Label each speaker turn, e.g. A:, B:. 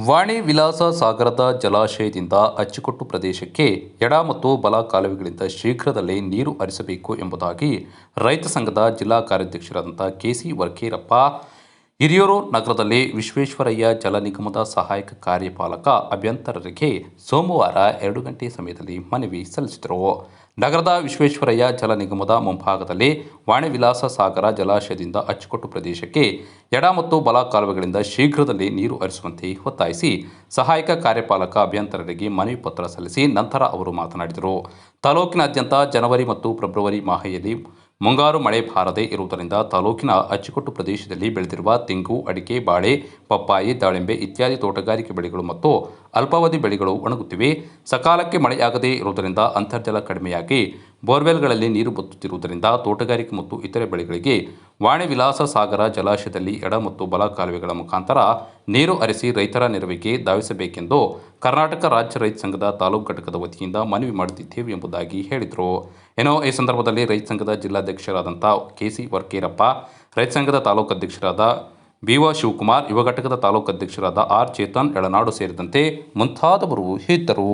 A: ವಾಣಿ ವಿಲಾಸ ಸಾಗರದ ಜಲಾಶಯದಿಂದ ಅಚ್ಚುಕಟ್ಟು ಪ್ರದೇಶಕ್ಕೆ ಎಡ ಮತ್ತು ಬಲ ಕಾಲುವೆಗಳಿಂದ ಶೀಘ್ರದಲ್ಲೇ ನೀರು ಹರಿಸಬೇಕು ಎಂಬುದಾಗಿ ರೈತ ಸಂಘದ ಜಿಲ್ಲಾ ಕಾರ್ಯಾಧ್ಯಕ್ಷರಾದಂಥ ಕೆಸಿ ವರ್ಕೇರಪ್ಪ ಹಿರಿಯೂರು ನಗರದಲ್ಲಿ ವಿಶ್ವೇಶ್ವರಯ್ಯ ಜಲ ನಿಗಮದ ಸಹಾಯಕ ಕಾರ್ಯಪಾಲಕ ಅಭ್ಯಂತರರಿಗೆ ಸೋಮವಾರ ಎರಡು ಗಂಟೆ ಸಮಯದಲ್ಲಿ ಮನವಿ ಸಲ್ಲಿಸಿದರು. ನಗರದ ವಿಶ್ವೇಶ್ವರಯ್ಯ ಜಲ ನಿಗಮದ ಮುಂಭಾಗದಲ್ಲಿ ವಾಣಿ ವಿಲಾಸ ಸಾಗರ ಜಲಾಶಯದಿಂದ ಅಚ್ಚುಕಟ್ಟು ಪ್ರದೇಶಕ್ಕೆ ಎಡ ಮತ್ತು ಬಲ ಕಾಲುವೆಗಳಿಂದ ಶೀಘ್ರದಲ್ಲಿ ನೀರು ಹರಿಸುವಂತೆ ಒತ್ತಾಯಿಸಿ ಸಹಾಯಕ ಕಾರ್ಯಪಾಲಕ ಅಭ್ಯಂತರರಿಗೆ ಮನವಿ ಪತ್ರ ಸಲ್ಲಿಸಿ ನಂತರ ಅವರು ಮಾತನಾಡಿದರು. ತಾಲೂಕಿನಾದ್ಯಂತ ಜನವರಿ ಮತ್ತು ಫೆಬ್ರವರಿ ಮಾಹೆಯಲ್ಲಿ ಮುಂಗಾರು ಮಳೆ ಬಾರದೇ ಇರುವುದರಿಂದ ತಾಲೂಕಿನ ಅಚ್ಚುಕಟ್ಟು ಪ್ರದೇಶದಲ್ಲಿ ಬೆಳೆದಿರುವ ತೆಂಗು, ಅಡಿಕೆ, ಬಾಳೆ, ಪಪ್ಪಾಯಿ, ದಾಳಿಂಬೆ ಇತ್ಯಾದಿ ತೋಟಗಾರಿಕೆ ಬೆಳೆಗಳು ಮತ್ತು ಅಲ್ಪಾವಧಿ ಬೆಳೆಗಳು ಒಣಗುತ್ತಿವೆ. ಸಕಾಲಕ್ಕೆ ಮಳೆಯಾಗದೇ ಇರುವುದರಿಂದ ಅಂತರ್ಜಲ ಕಡಿಮೆಯಾಗಿ ಬೋರ್ವೆಲ್ಗಳಲ್ಲಿ ನೀರು ಬತ್ತುತ್ತಿರುವುದರಿಂದ ತೋಟಗಾರಿಕೆ ಮತ್ತು ಇತರೆ ಬೆಳೆಗಳಿಗೆ ವಾಣಿ ವಿಲಾಸ ಸಾಗರ, ಜಲಾಶಯದಲ್ಲಿ ಎಡ ಮತ್ತು ಬಲ ಕಾಲುವೆಗಳ ಮುಖಾಂತರ ನೀರು ಹರಿಸಿ ರೈತರ ನೆರವಿಗೆ ಧಾವಿಸಬೇಕೆಂದು ಕರ್ನಾಟಕ ರಾಜ್ಯ ರೈತ ಸಂಘದ ತಾಲೂಕು ಘಟಕದ ವತಿಯಿಂದ ಮನವಿ ಮಾಡುತ್ತಿದ್ದೇವೆ ಎಂಬುದಾಗಿ ಹೇಳಿದರು. ಏನೋ ಈ ಸಂದರ್ಭದಲ್ಲಿ ರೈತ ಸಂಘದ ಜಿಲ್ಲಾಧ್ಯಕ್ಷರಾದಂಥ ಕೆಸಿ ವರ್ಕೇರಪ್ಪ, ರೈತ ಸಂಘದ ತಾಲೂಕು ಅಧ್ಯಕ್ಷರಾದ ಬಿ ವ ಶಿವಕುಮಾರ್, ಯುವ ಘಟಕದ ತಾಲೂಕು ಅಧ್ಯಕ್ಷರಾದ ಆರ್. ಚೇತನ್, ಎಳನಾಡು ಸೇರಿದಂತೆ ಮುಂತಾದವರು ಇದ್ದರು.